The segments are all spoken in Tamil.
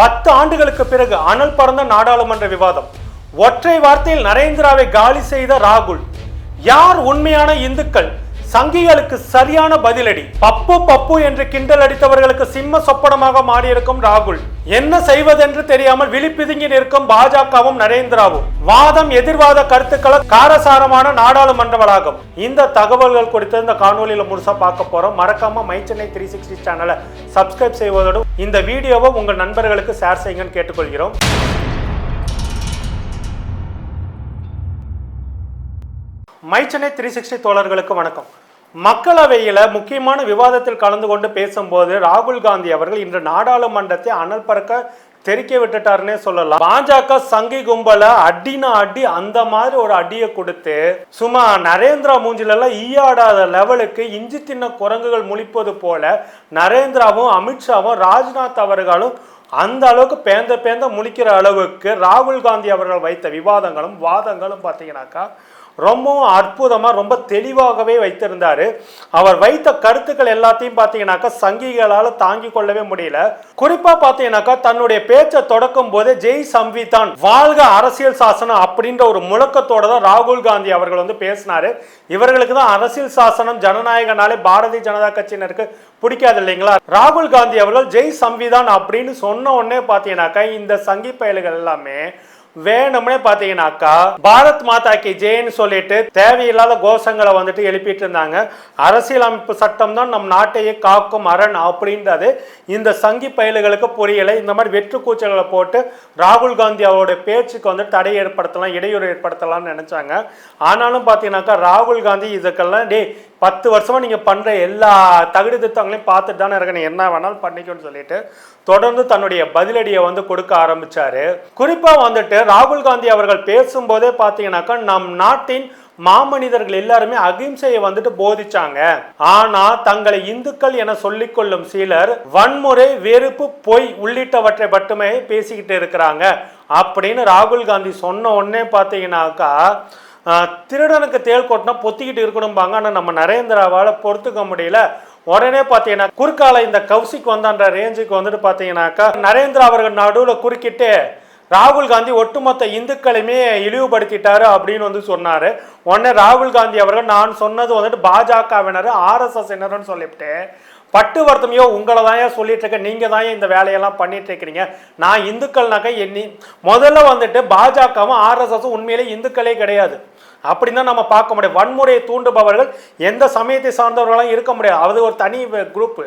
பத்து ஆண்டுகளுக்கு பிறகு அனல் பறந்த நாடாளுமன்ற விவாதம். ஒற்றை வார்த்தையில் நரேந்திராவை காலி செய்த ராகுல். யார் உண்மையான இந்துக்கள்? சங்கிகளுக்கு சரியான பதிலடி. பப்பு பப்பு என்று கிண்டல் அடித்தவர்களுக்கு சிம்ம சொப்பனமாக மாறியிருக்கும் ராகுல். என்ன செய்வதென்று தெரியாமல் விழிப்பிதுங்கி நிற்கும் பாஜகவும் நரேந்திராவும். வாதம் எதிர்வாத கருத்துக்களை காரசாரமான நாடாளுமன்ற வளாகம் இந்த தகவல்கள் குறித்து இந்த காணொலியில முழுசா பார்க்க போறோம். மறக்காம மை சென்னை த்ரீ சிக்ஸ்டி சேனலை சப்ஸ்கிரைப் செய்வதோடு இந்த வீடியோவை உங்கள் நண்பர்களுக்கு ஷேர் செய்யுங்கன்னு கேட்டுக்கொள்கிறோம். மைச்சனை த்ரீ சிக்ஸ்டி தோழர்களுக்கு வணக்கம். மக்களவையில் முக்கியமான விவாதத்தில் கலந்து கொண்டு பேசும்போது ராகுல் காந்தி அவர்கள் இன்று நாடாளுமன்றத்தை அனல் பறக்க தெறிக்க விட்டுட்டாருன்னே சொல்லலாம். பாஜக சங்கி கும்பல அடினா அடி அந்த மாதிரி ஒரு அடியை கொடுத்து சும்மா நரேந்திரா மூஞ்சிலெல்லாம் ஈயாடாத லெவலுக்கு இஞ்சி தின்ன குரங்குகள் முழிப்பது போல நரேந்திராவும் அமித்ஷாவும் ராஜ்நாத் அவர்களும் அந்த அளவுக்கு பேந்த பேந்த முழிக்கிற அளவுக்கு ராகுல் காந்தி அவர்கள் வைத்த விவாதங்களும் வாதங்களும் பார்த்தீங்கன்னாக்கா ரொம்பவும் அற்புதமாக ரொம்ப தெளிவாகவே வைத்திருந்தார். அவர் வைத்த கருத்துக்கள் எல்லாத்தையும் பார்த்தீங்கன்னாக்கா சங்கிகளால் தாங்கி கொள்ளவே முடியல. குறிப்பாக பார்த்தீங்கன்னாக்கா தன்னுடைய பேச்சை தொடக்கும் போதே ஜெய் சம்விதான் வாழ்க அரசியல் சாசனம் அப்படின்ற ஒரு முழக்கத்தோட தான் ராகுல் காந்தி அவர்கள் வந்து பேசினாரு. இவர்களுக்கு தான் அரசியல் சாசனம் ஜனநாயகனாலே பாரதிய ஜனதா கட்சியினருக்கு பிடிக்காது இல்லைங்களா? ராகுல் காந்தி அவர்கள் ஜெய் சம்விதான் அப்படின்னு சொன்ன உடனே பார்த்தீங்கன்னாக்கா இந்த சங்கி பயல்கள் எல்லாமே வேணும்னே பார்த்தீங்கன்னாக்கா பாரத் மாதா கி ஜெயின்னு சொல்லிட்டு தேவையில்லாத கோஷங்களை வந்துட்டு எழுப்பிட்டு இருந்தாங்க. அரசியலமைப்பு சட்டம் தான் நம் நாட்டையே காக்கும் அரண் அப்படின்றது இந்த சங்கி பயல்களுக்கு புரியலை. இந்த மாதிரி வெற்று கூச்சல்களை போட்டு ராகுல் காந்தி அவரோட பேச்சுக்கு வந்து தடை ஏற்படுத்தலாம் இடையூறு ஏற்படுத்தலாம்னு நினச்சாங்க. ஆனாலும் பார்த்தீங்கன்னாக்கா ராகுல் காந்தி இதுக்கெல்லாம் டே பத்து வருஷமாக நீங்கள் பண்ணுற எல்லா தகுதி திட்டங்களையும் பார்த்துட்டு தானே இருக்கணும். என்ன வேணாலும் பண்ணிக்கணும்னு சொல்லிட்டு தொடர்ந்து தன்னுடைய பதிலடியை வந்து கொடுக்க ஆரம்பித்தார் குறிப்பாக வந்துட்டு ராகுல் காந்தி அவர்கள் பேசும்போதே பார்த்தீங்கன்னாக்கா நம் நாட்டின் மாமனிதர்கள் எல்லாருமே அகிம்சையை வந்துட்டு போதிச்சாங்க. ஆனா தங்களை இந்துக்கள் என சொல்லிக்கொள்ளும் சிலர் வன்முறை வெறுப்பு பொய் உள்ளிட்டவற்றை மட்டுமே பேசிக்கிட்டு இருக்கிறாங்க. அப்படின்னு ராகுல் காந்தி சொன்ன உடனே பார்த்தீங்கன்னாக்கா திருடனுக்கு தேள் கொட்டினா பொத்திக்கிட்டு இருக்கணும்பாங்க. ஆனால் நம்ம நரேந்திராவால் பொறுத்துக்க முடியல. உடனே பார்த்தீங்கன்னா குறுக்கால இந்த கவுசிக்கு வந்தான்ற ரேஞ்சுக்கு வந்துட்டு பார்த்தீங்கன்னாக்கா நரேந்திரா அவர்கள் நடுவில் குறுக்கிட்டு ராகுல் காந்தி ஒட்டுமொத்த இந்துக்களையுமே இழிவுபடுத்திட்டாரு அப்படின்னு வந்து சொன்னார். உடனே ராகுல் காந்தி அவர்கள் நான் சொன்னது வந்துட்டு பாஜகவினர் ஆர்எஸ்எஸ் சொல்லிவிட்டு பட்டு வருத்தமையோ உங்களை தான் ஏன் சொல்லிட்டு இருக்க நீங்க தான் இந்த வேலையெல்லாம் பண்ணிட்டு இருக்கிறீங்க. நான் இந்துக்கள்னாக்க எண்ணி முதல்ல வந்துட்டு பாஜகவும் ஆர்எஸ்எஸும் உண்மையிலே இந்துக்களே கிடையாது. அப்படின்னு தான் நம்ம பார்க்க முடியும். வன்முறையை தூண்டுபவர்கள் எந்த சமயத்தை சார்ந்தவர்களும் இருக்க முடியாது. அது ஒரு தனி குரூப்பு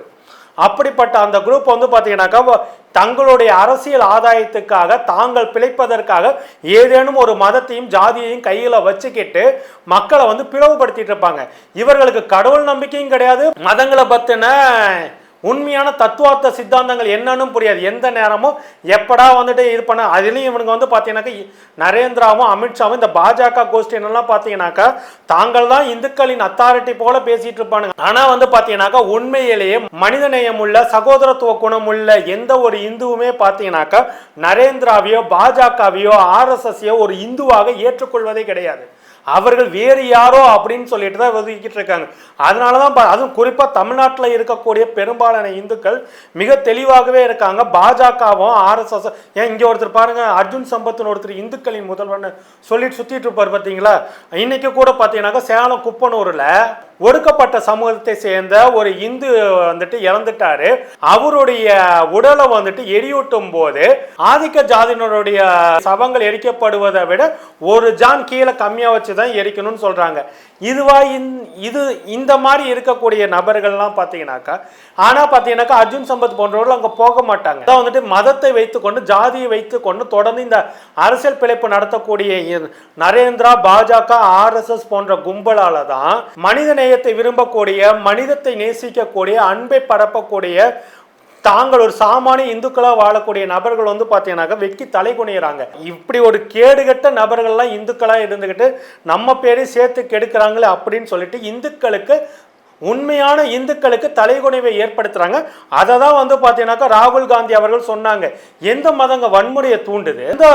அப்படிப்பட்ட அந்த குரூப் வந்து பார்த்தீங்கன்னாக்கா வ- தங்களுடைய அரசியல் ஆதாயத்துக்காக தாங்கள் பிழைப்பதற்காக ஏதேனும் ஒரு மதத்தையும் ஜாதியையும் கையில் வச்சுக்கிட்டு மக்களை வந்து பிளவுபடுத்திட்டு இருப்பாங்க. இவர்களுக்கு கடவுள் நம்பிக்கையும் கிடையாது. மதங்களை பற்றின உண்மையான தத்துவார்த்த சித்தாந்தங்கள் என்னன்னு புரியாது. எந்த நேரமும் எப்படா வந்துட்டு இது பண்ண அதுலேயும் இவனுங்க வந்து பார்த்தீங்கன்னாக்கா நரேந்திராவும் அமித்ஷாவும் இந்த பாஜக கோஷ்டினெல்லாம் பார்த்தீங்கன்னாக்கா தாங்கள் தான் இந்துக்களின் அத்தாரிட்டி போல பேசிட்டு இருப்பானுங்க. ஆனால் வந்து பார்த்தீங்கன்னாக்கா உண்மையிலேயே மனிதநேயம் உள்ள சகோதரத்துவ குணம் உள்ள எந்த ஒரு இந்துவுமே பார்த்தீங்கன்னாக்கா நரேந்திராவையோ பாஜகவையோ ஆர்எஸ்எஸ்ஸையோ ஒரு இந்துவாக ஏற்றுக்கொள்வதே கிடையாது. அவர்கள் வேறு யாரோ அப்படின்னு சொல்லிட்டு தான் ஒதுக்கிட்டு இருக்காங்க. அதனால தான் அதுவும் குறிப்பாக தமிழ்நாட்டில் இருக்கக்கூடிய பெரும்பாலான இந்துக்கள் மிக தெளிவாகவே இருக்காங்க. பாஜகவும் ஆர்எஸ்எஸ் ஏன் இங்கே ஒருத்தர் பாருங்க அர்ஜுன் சம்பத்னு ஒருத்தர் இந்துக்களின் முதல்வர்னு சொல்லிட்டு சுற்றிட்டு இருப்பார் பார்த்தீங்களா இன்னைக்கு கூட பார்த்தீங்கன்னாக்கா சேலம் குப்பனூரில் ஒடுக்கப்பட்ட சமூகத்தை சேர்ந்த ஒரு இந்து வந்துட்டு இறந்துட்டாரு. அவருடைய உடலை வந்துட்டு எரியூட்டும் போது ஆதிக்க ஜாதியினருடைய சவங்கள் எரிக்கப்படுவதை விட ஒரு ஜான் கீழே கம்மியாக வச்சு தான் எரிக்கணும்னு சொல்றாங்க. இதுவா இந் இது இந்த மாதிரி இருக்கக்கூடிய நபர்கள்லாம் பார்த்தீங்கன்னாக்கா ஆனா பார்த்தீங்கன்னாக்கா அர்ஜுன் சம்பத் போன்றவர்கள் அங்கே போக மாட்டாங்க. அதான் வந்துட்டு மதத்தை வைத்துக்கொண்டு ஜாதியை வைத்துக்கொண்டு தொடர்ந்து இந்த அரசியல் பிழைப்பு நடத்தக்கூடிய நரேந்திரா பாஜக ஆர்எஸ்எஸ் போன்ற கும்பலால தான் மனிதனை நேயத்தை விரும்பக்கூடிய மனிதத்தை நேசிக்கக்கூடிய அன்பை பரப்பக்கூடிய தாங்கள் ஒரு சாமானிய இந்துக்களாக வாழக்கூடிய நபர்கள் வந்து பார்த்தீங்கன்னாக்கா வெக்கி தலை குனிகிறாங்க இப்படி ஒரு கேடுகட்ட நபர்கள்லாம் இந்துக்களாக இருந்துக்கிட்டு நம்ம பேரையும் சேர்த்து கெடுக்கிறாங்களே அப்படின்னு சொல்லிட்டு இந்துக்களுக்கு உண்மையான இந்துக்களுக்கு தலைகுனிவை ஏற்படுத்துறாங்க. அதை தான் வந்து பார்த்தீங்கன்னாக்கா ராகுல் காந்தி அவர்கள் சொன்னாங்க. எந்த மதங்க வன்முறையை தூண்டுது? எந்த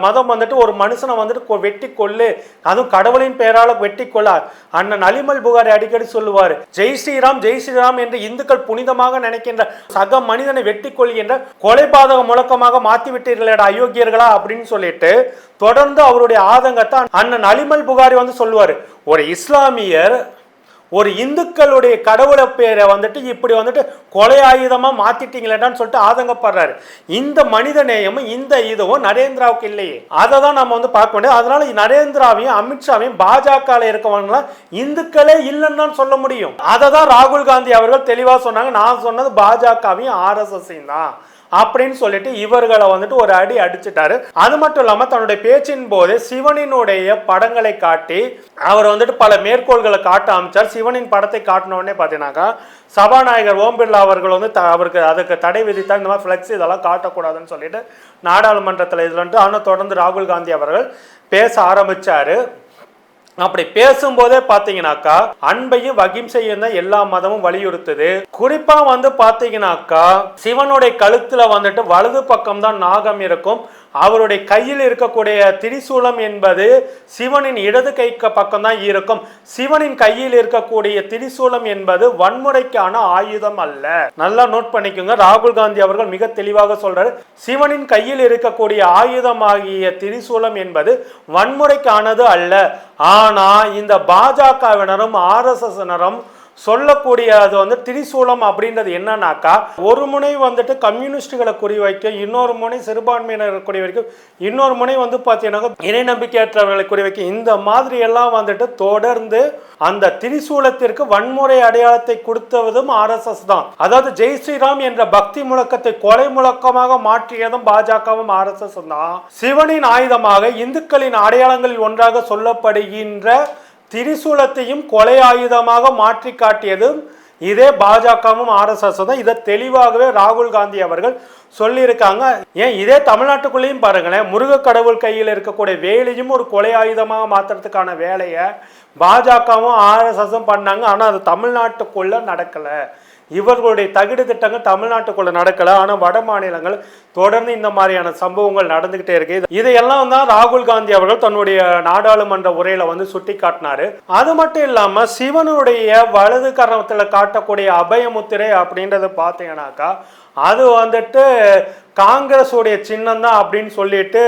மதம் வந்துட்டு ஒரு மனுஷனை வந்துட்டு கொ- வெட்டி கொள்ளு அதுவும் கடவுளின் பெயரால் வெட்டி கொள்ள அண்ணன் அலிமல் புகாரி அடிக்கடி சொல்லுவார் ஜெய் ஸ்ரீராம் ஜெய் ஸ்ரீராம் என்று இந்துக்கள் புனிதமாக நினைக்கின்ற சக மனிதனை வெட்டி கொள்கின்ற கொலைபாதக முழக்கமாக மாற்றி விட்டீர்களேடா அயோக்கியர்களா அப்படின்னு சொல்லிட்டு தொடர்ந்து அவருடைய ஆதங்கத்தை அண்ணன் அலிமல் புகாரி வந்து சொல்லுவார். ஒரு இஸ்லாமியர் ஒரு இந்துக்களுடைய கடவுளை பேரை வந்துட்டு இப்படி வந்துட்டு கொலை ஆயுதமாக மாத்திட்டீங்களேடான்னு சொல்லிட்டு ஆதங்கப்படுறாரு. இந்த மனித நேயமும் இந்த இதுவும் நரேந்திராவுக்கு இல்லையே. அதை தான் நம்ம வந்து பார்க்க வேண்டியது. அதனால நரேந்திராவையும் அமித்ஷாவையும் பாஜகவில் இருக்கவங்களாம் இந்துக்களே இல்லைன்னு தான் சொல்ல முடியும். அதை தான் ராகுல் காந்தி அவர்கள் தெளிவாக சொன்னாங்க. நான் சொன்னது பாஜகவையும் ஆர்எஸ்எஸையும் தான். அப்படின்னு சொல்லிட்டு இவர்களை வந்துட்டு ஒரு அடி அடிச்சிட்டாரு. அது மட்டும் இல்லாம தன்னுடைய பேச்சின் போது சிவனினுடைய படங்களை காட்டி அவர் வந்துட்டு பல மேற்கோள்களை காட்ட ஆரம்பிச்சார். சிவனின் படத்தை காட்டினோடனே பார்த்தீங்கன்னாக்கா சபாநாயகர் ஓம் பிர்லா அவர்கள் வந்து த- அவருக்கு அதுக்கு தடை விதித்தால் இந்த மாதிரி ஃப்ளெக்ஸ் இதெல்லாம் காட்டக்கூடாதுன்னு சொல்லிட்டு நாடாளுமன்றத்தில் இதில் வந்துட்டு ஆனால் தொடர்ந்து ராகுல் காந்தி அவர்கள் பேச ஆரம்பிச்சாரு. அப்படி பேசும்போதே பாத்தீங்கன்னாக்கா அன்பையும் வகிம் தான் எல்லா மதமும் வலியுறுத்துது. குறிப்பா வந்து பாத்தீங்கன்னாக்கா சிவனுடைய கழுத்துல வந்துட்டு வலது பக்கம் தான் நாகம் இருக்கும். அவருடைய கையில் இருக்கக்கூடிய திரிசூலம் என்பது சிவனின் இடது கைக்கு பக்கம் தான் இருக்கும். சிவனின் கையில் இருக்கக்கூடிய திரிசூலம் என்பது வன்முறைக்கான ஆயுதம் அல்ல. நல்லா நோட் பண்ணிக்கோங்க. ராகுல் காந்தி அவர்கள் மிக தெளிவாக சொல்றாரு. சிவனின் கையில் இருக்கக்கூடிய ஆயுதமாகிய திரிசூலம் என்பது வன்முறைக்கானது அல்ல. ஆனா இந்த பாஜகவினரும் ஆர்எஸ்எஸ்னரும் சொல்லக்கூடிய அது வந்து திரிசூலம் அப்படின்றது என்னன்னாக்கா ஒரு முனை வந்துட்டு கம்யூனிஸ்டுகளை குறிவைக்கும் இன்னொரு முனை சிறுபான்மையினரை குறிவைக்கும் இன்னொரு முனை வந்து பார்த்தீங்கன்னா இணை நம்பிக்கையற்றவர்களை குறிவைக்கும் இந்த மாதிரி எல்லாம் வந்துட்டு தொடர்ந்து அந்த திரிசூலத்திற்கு வன்முறை அடையாளத்தை கொடுத்ததும் ஆர்எஸ்எஸ் தான். அதாவது ஜெய் ஸ்ரீராம் என்ற பக்தி முழக்கத்தை கொலை முழக்கமாக மாற்றியதும் பாஜகவும் ஆர்எஸ்எஸ் தான். சிவனின் ஆயுதமாக இந்துக்களின் அடையாளங்களில் ஒன்றாக சொல்லப்படுகின்ற திரிசூலத்தையும் கொலை ஆயுதமாக மாற்றி காட்டியதும் இதே பாஜகவும் ஆர்எஸ்எஸ் தான். இதை தெளிவாகவே ராகுல் காந்தி அவர்கள் சொல்லியிருக்காங்க. ஏன் இதே தமிழ்நாட்டுக்குள்ளேயும் பாருங்களேன் முருக கடவுள் கையில் இருக்கக்கூடிய வேலையும் ஒரு கொலை ஆயுதமாக மாற்றுறதுக்கான வேலையை பாஜகவும் ஆர்எஸ்எஸும் பண்ணாங்க. ஆனால் அது தமிழ்நாட்டுக்குள்ளே நடக்கலை. இவர்களுடைய தகுடு திட்டங்கள் தமிழ்நாட்டுக்குள்ள நடக்கல. ஆனால் வட மாநிலங்கள் தொடர்ந்து இந்த மாதிரியான சம்பவங்கள் நடந்துகிட்டே இருக்கு. இது- இதையெல்லாம் தான் ராகுல் காந்தி அவர்கள் தன்னுடைய நாடாளுமன்ற உரையில வந்து சுட்டி காட்டினாரு அது மட்டும் இல்லாம சிவனுடைய வலது கரணத்துல காட்டக்கூடிய அபயமுத்திரை அப்படின்றத பார்த்தீங்கன்னாக்கா அது வந்துட்டு காங்கிரஸுடைய சின்னம் தான் அப்படின்னு சொல்லிட்டு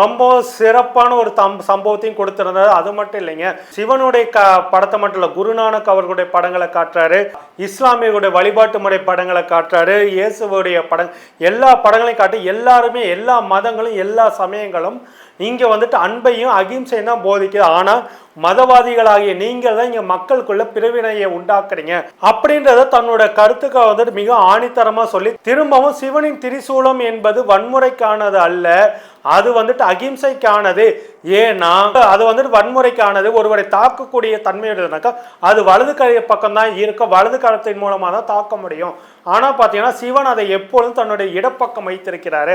ரொம்ப சிறப்பான ஒரு தம் சம்பவத்தையும் கொடுத்துருந்தாரு. அது மட்டும் இல்லைங்க சிவனுடைய க படத்தை மட்டும் இல்லை குருநானக் அவர்களுடைய படங்களை காட்டுறாரு. இஸ்லாமியர்களுடைய வழிபாட்டு முறை படங்களை காட்டுறாரு. இயேசுவோடைய படம் எல்லா படங்களையும் காட்டி எல்லாருமே எல்லா மதங்களும் எல்லா சமயங்களும் இங்கே வந்துட்டு அன்பையும் அகிம்சையும் தான் போதிக்குது. ஆனால் மதவாதிகளாகிய நீங்கள் தான் இங்கே மக்களுக்குள்ள பிரிவினையை உண்டாக்குறீங்க. அப்படின்றத தன்னோட கருத்துக்களை வந்துட்டு மிக ஆணித்தரமாக சொல்லி திரும்பவும் சிவனின் திரிசூலம் என்பது வன்முறைக்கானது அல்ல. அது வந்துட்டு அகிம்சைக்கானது. ஏன்னா அது வந்துட்டு வன்முறைக்கானது. ஒருவரை தாக்கக்கூடிய தன்மையுடையதுனாக்கா அது வலது கை பக்கம் தான் இருக்கும் வலது கழகத்தின் மூலமாக தான் தாக்க முடியும் ஆனால் பார்த்தீங்கன்னா சிவன் அதை எப்பொழுதும் தன்னுடைய இடப்பக்கம் வைத்திருக்கிறாரு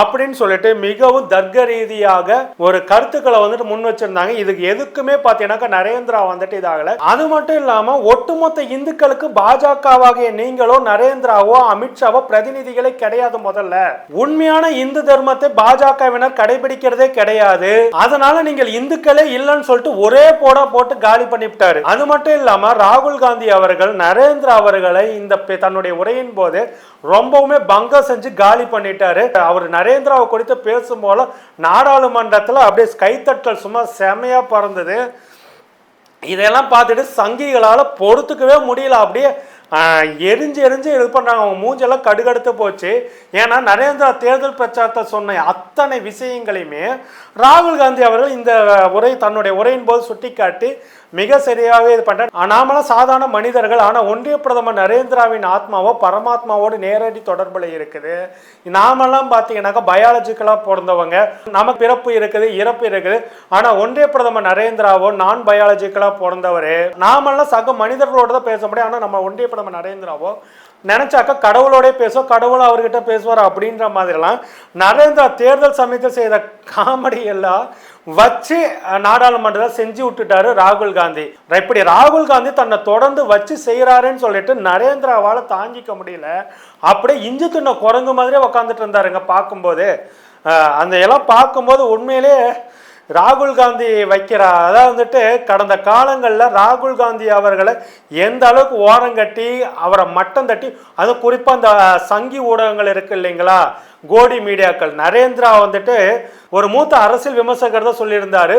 அப்படின்னு சொல்லிட்டு மிகவும் தர்க்க ரீதியாக ஒரு கருத்துக்களை வந்துட்டு முன் வச்சிருந்தாங்க. இதுக்கு எதுக்குமே பார்த்தீங்கன்னாக்கா நரேந்திரா வந்துட்டு இதாகல. அது மட்டும் இல்லாம ஒட்டுமொத்த இந்துக்களுக்கு பாஜகவாகிய நீங்களோ நரேந்திராவோ அமித்ஷாவோ பிரதிநிதிகளே கிடையாது முதல்ல. உண்மையான இந்து தர்மத்தை பாஜகவினர் கடைபிடிக்கிறதே கிடையாது. அதனால நீங்கள் இந்துக்களே இல்லைன்னு சொல்லிட்டு ஒரே போட போட்டு காலி பண்ணிவிட்டாரு. அது மட்டும் இல்லாம ராகுல் காந்தி அவர்கள் நரேந்திரா அவர்களை இந்த தன்னுடைய உரை உரையின் போதே ரொம்பவுமே பங்கம் செஞ்சு காலி பண்ணிட்டாரு. அவர் நரேந்திராவை குறித்து பேசும்போது நாடாளுமன்றத்தில் அப்படியே கைத்தட்டல் சும்மா செமையா பறந்தது. இதெல்லாம் பார்த்துட்டு சங்கிகளால் பொறுத்துக்கவே முடியல. அப்படியே எரிஞ்சு எரிஞ்சு இது பண்ணுறாங்க அவங்க மூஞ்செல்லாம் கடுகடுத்து போச்சு. ஏன்னா நரேந்திரா தேர்தல் பிரச்சாரத்தை சொன்ன அத்தனை விஷயங்களையுமே ராகுல் காந்தி அவர்கள் இந்த உரை தன்னுடைய உரையின் போது சுட்டிக்காட்டி மிக சரியாகவே இது பண்ணுறேன் அனாமல சாதாரண மனிதர்கள் ஆனால் ஒன்றிய பிரதமர் நரேந்திராவின் ஆத்மாவோ பரமாத்மாவோடு நேரடி தொடர்பில் இருக்குது. நாமெல்லாம் பார்த்தீங்கன்னாக்கா பயாலஜிக்கலாக பிறந்தவங்க நமக்கு பிறப்பு இருக்குது இறப்பு இருக்குது. ஆனால் ஒன்றிய பிரதமர் நரேந்திராவோ நான் பயாலஜிக்கலாக பிறந்தவர் நாமெல்லாம் சக மனிதர்களோடு தான் பேச முடியும். ஆனால் நம்ம ஒன்றிய பிரதமர் நரேந்திராவோ நினச்சாக்கா கடவுளோட பேசுவோம் கடவுள் அவர்கிட்ட பேசுவார் அப்படின்ற மாதிரிலாம் நரேந்திரா தேர்தல் சமயத்தில் செய்த காமெடி எல்லாம் வச்சு நாடாளுமன்றத்தில் செஞ்சு விட்டுட்டாரு ராகுல் காந்தி. இப்படி ராகுல் காந்தி தன்னை தொடர்ந்து வச்சு செய்கிறாருன்னு சொல்லிட்டு நரேந்திராவால் தாங்கிக்க முடியல. அப்படியே இஞ்சி துண்ணை குரங்கு மாதிரியே உக்காந்துட்டு இருந்தாருங்க பார்க்கும்போது. அந்த எல்லாம் பார்க்கும்போது உண்மையிலே ராகுல் காந்தி வைக்கிற அதாவது வந்துட்டு கடந்த காலங்களில் ராகுல் காந்தி அவர்களை எந்த அளவுக்கு ஓரம் கட்டி அவரை மட்டம் தட்டி அது குறிப்பாக அந்த சங்கி ஊடகங்கள் இருக்கு இல்லைங்களா? கோடி மீடியாக்கள். நரேந்திரா வந்துட்டு ஒரு மூத்த அரசியல் விமர்சகர் தான் சொல்லியிருந்தாரு.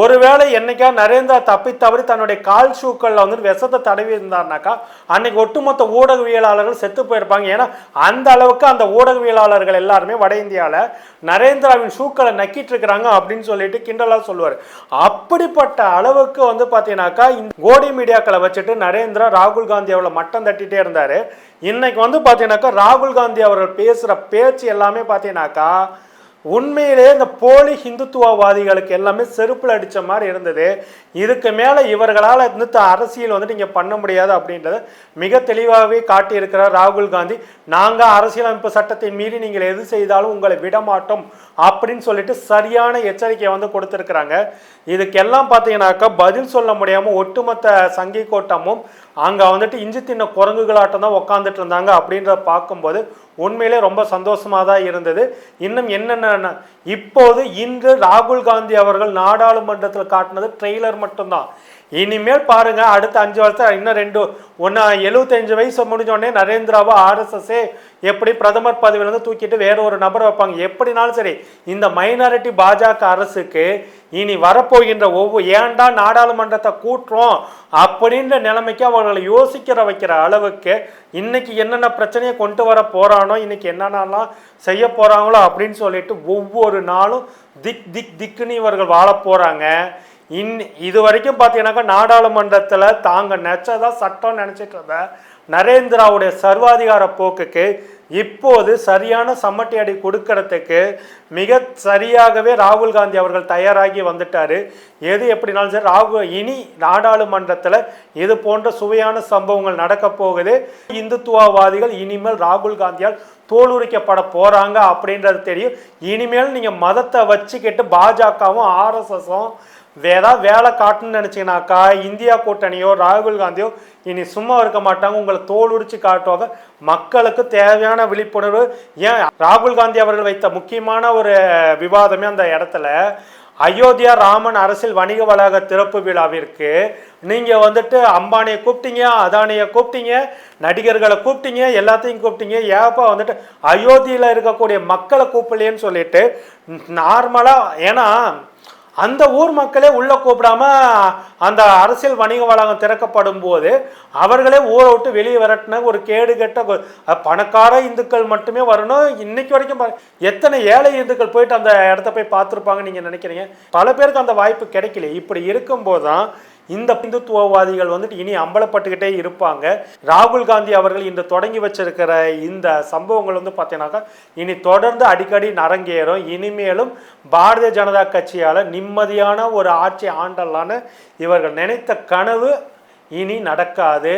ஒருவேளை என்னைக்கா நரேந்திரா தப்பி தவறி தன்னுடைய கால் ஷூக்களில் வந்துட்டு விஷத்தை தடவி இருந்தாருனாக்கா அன்னைக்கு ஒட்டுமொத்த ஊடகவியலாளர்கள் செத்து போயிருப்பாங்க. ஏன்னா அந்த அளவுக்கு அந்த ஊடகவியலாளர்கள் எல்லாருமே வட இந்தியாவில் நரேந்திராவின் ஷூக்களை நக்கிட்டு இருக்கிறாங்க அப்படின்னு சொல்லிட்டு கிண்டலாக சொல்லுவார். அப்படிப்பட்ட அளவுக்கு வந்து பார்த்தீங்கன்னாக்கா இந்த கோடி மீடியாக்களை வச்சுட்டு நரேந்திரா ராகுல் காந்தி அவளை மட்டம் தட்டிகிட்டே இருந்தார். இன்னைக்கு வந்து பார்த்தீங்கன்னாக்கா ராகுல் காந்தி அவர்கள் பேசுகிற பேச்சு எல்லாமே பார்த்தீங்கன்னாக்கா உண்மையிலே இந்த போலி ஹிந்துத்துவவாதிகளுக்கு எல்லாமே செருப்பில் அடித்த மாதிரி இருந்தது. இதுக்கு மேலே இவர்களால் இருந்து அரசியல் வந்துட்டு இங்கே பண்ண முடியாது அப்படின்றத மிக தெளிவாகவே காட்டியிருக்கிறார் ராகுல் காந்தி. நாங்கள் அரசியலமைப்பு சட்டத்தை மீறி நீங்கள் எது செய்தாலும் உங்களை விட மாட்டோம் அப்படின்னு சொல்லிட்டு சரியான எச்சரிக்கையை வந்து கொடுத்துருக்குறாங்க. இதுக்கெல்லாம் பார்த்தீங்கன்னாக்கா பதில் சொல்ல முடியாமல் ஒட்டுமொத்த சங்கி கூட்டமும் அங்கே வந்துட்டு இஞ்சி தின்ன குரங்குகளாட்டம் தான் உட்காந்துட்டு இருந்தாங்க அப்படின்றத பார்க்கும்போது உண்மையிலே ரொம்ப சந்தோஷமாக தான் இருந்தது. இன்னும் என்னென்ன இப்போது இன்று ராகுல் காந்தி அவர்கள் நாடாளுமன்றத்தில் காட்டினது ட்ரெய்லர் மட்டும்தான். இனிமேல் பாருங்க அடுத்த அஞ்சு வருஷம் இன்னும் ரெண்டு ஒன்று எழுபத்தஞ்சு வயசு முடிஞ்சோடனே நரேந்திராவோ ஆர்எஸ்எஸ்ஸே எப்படி பிரதமர் பதவியிலேருந்து தூக்கிட்டு வேற ஒரு நபரை வைப்பாங்க? எப்படினாலும் சரி இந்த மைனாரிட்டி பாஜக அரசுக்கு இனி வரப்போகின்ற ஒவ்வொரு ஏன்டா நாடாளுமன்றத்தை கூட்டுறோம் அப்படின்ற நிலைமைக்கு அவர்களை யோசிக்கிற வைக்கிற அளவுக்கு இன்னைக்கு என்னென்ன பிரச்சனையை கொண்டு வர போகிறானோ இன்னைக்கு என்னென்னலாம் செய்ய போகிறாங்களோ அப்படின்னு சொல்லிட்டு ஒவ்வொரு நாளும் திக் திக் திக்குன்னு இவர்கள் வாழ போகிறாங்க இன் இது வரைக்கும் பார்த்தீங்கன்னாக்கா நாடாளுமன்றத்தில் தாங்க நெச்சதா சட்டம் நினச்சிட்டு இருந்த நரேந்திராவுடைய சர்வாதிகார போக்குக்கு இப்போது சரியான சம்மட்டி அடி கொடுக்கறதுக்கு மிக சரியாகவே ராகுல் காந்தி அவர்கள் தயாராகி வந்துட்டார். எது எப்படினாலும் சரி ராகுல் இனி நாடாளுமன்றத்தில் இது போன்ற சுவையான சம்பவங்கள் நடக்க போகுது. இந்துத்துவவாதிகள் இனிமேல் ராகுல் காந்தியால் தோலுரிக்கப்பட போகிறாங்க அப்படின்றது தெரியும். இனிமேல் நீங்கள் மதத்தை வச்சுக்கிட்டு பாஜகவும் ஆர்எஸ்எஸும் வேற வேலை காட்டணும்னு நினச்சிங்கனாக்கா இந்தியா கூட்டணியோ ராகுல் காந்தியோ இனி சும்மா இருக்க மாட்டாங்க. உங்களை தோல் உரிச்சு காட்டுவாங்க. மக்களுக்கு தேவையான விழிப்புணர்வு. ஏன் ராகுல் காந்தி அவர்கள் வைத்த முக்கியமான ஒரு விவாதமே அந்த இடத்துல அயோத்தியா ராமன் அரசியல் வணிக வளாக திறப்பு விழாவிற்கு நீங்கள் வந்துட்டு அம்பானியை கூப்பிட்டீங்க அதானியை கூப்பிட்டீங்க நடிகர்களை கூப்பிட்டீங்க எல்லாத்தையும் கூப்பிட்டீங்க. ஏப்பா வந்துட்டு அயோத்தியில் இருக்கக்கூடிய மக்களை கூப்பிடலேன்னு சொல்லிட்டு நார்மலாக ஏன்னா அந்த ஊர் மக்களே உள்ளே கூப்பிடாம அந்த அரசியல் வணிக வளாகம் திறக்கப்படும் போது அவர்களே ஊரை விட்டு வெளியே விரட்டின ஒரு கேடு கெட்ட பணக்கார இந்துக்கள் மட்டுமே வரணும். இன்னைக்கு வரைக்கும் பாரு- எத்தனை ஏழை இந்துக்கள் போயிட்டு அந்த இடத்த போய் பார்த்துருப்பாங்க நீங்கள் நினைக்கிறீங்க? பல பேருக்கு அந்த வாய்ப்பு கிடைக்கல இப்படி இருக்கும்போது தான் இந்த இந்துத்துவவாதிகள் வந்துட்டு இனி அம்பலப்பட்டுக்கிட்டே இருப்பாங்க. ராகுல் காந்தி அவர்கள் இன்று தொடங்கி வச்சிருக்கிற இந்த சம்பவங்கள் வந்து பார்த்தீங்கன்னாக்கா இனி தொடர்ந்து அடிக்கடி நரங்கேறும் இனிமேலும் பாரதிய ஜனதா கட்சியால் நிம்மதியான ஒரு ஆட்சி ஆண்டலான்னு இவர்கள் நினைத்த கனவு இனி நடக்காது.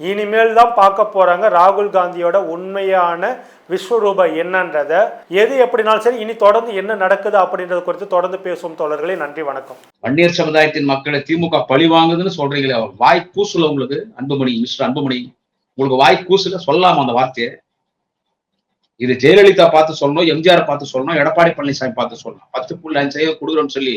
இனிமேல் தான் பார்க்க போறாங்க ராகுல் காந்தியோட உண்மையான விஸ்வரூப என்னன்றத. எது எப்படினாலும் சரி இனி தொடர்ந்து என்ன நடக்குது அப்படின்றது குறித்து தொடர்ந்து பேசும் தோழர்களே. நன்றி வணக்கம். வன்னியர் சமுதாயத்தின் மக்களை திமுக பழி வாங்குதுன்னு சொல்றீங்களே வாய் கூசுல உங்களுக்கு அன்புமணி மிஸ்டர் அன்புமணி உங்களுக்கு வாய் கூசுல சொல்லாம அந்த வார்த்தையை? இது ஜெயலலிதா பார்த்து சொல்லணும் எம்ஜிஆர் பார்த்து சொல்லணும் எடப்பாடி பழனிசாமி பார்த்து சொல்லணும். பத்து புள்ளி அஞ்சு கொடுக்குறோம்னு சொல்லி